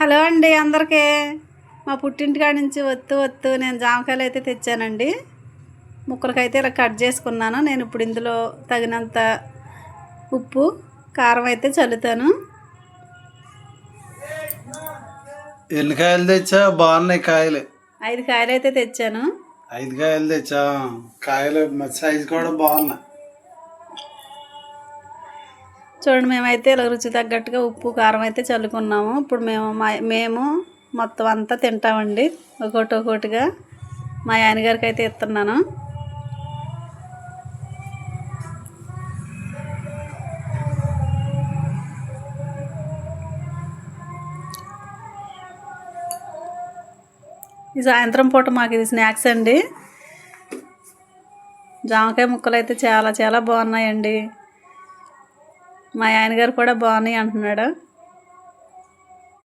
Hello అండి అందరికీ. మా పుట్టింటికాడ నుంచి వత్తు వత్తు నేను జామకాయలు అయితే తెచ్చానండి. ముక్కలకైతే ఇలా కట్ చేసుకున్నాను. నేను ఇప్పుడు ఇందులో తగినంత ఉప్పు కారం అయితే చల్లుతాను. ఎన్ని కాయలు తెచ్చా? బాగున్నాయి కాయలు. ఐదు కాయలు అయితే తెచ్చాను. ఐదు కాయలు తెచ్చా? కాయలు సైజు కూడా బాగున్నాయి. చూడండి మేమైతే ఇలా రుచి తగ్గట్టుగా ఉప్పు కారం అయితే చల్లుకున్నాము. ఇప్పుడు మేము మేము మొత్తం అంతా తింటామండి. ఒకటి ఒకటిగా మా ఆయనగారికి అయితే ఇస్తున్నాను. ఈ సాయంత్రం పూట మాకు ఇది స్నాక్స్ అండి. జామకాయ ముక్కలు అయితే చాలా చాలా బాగున్నాయండి. మా ఆయన గారు కూడా బాగున్నాయి అంటున్నాడు.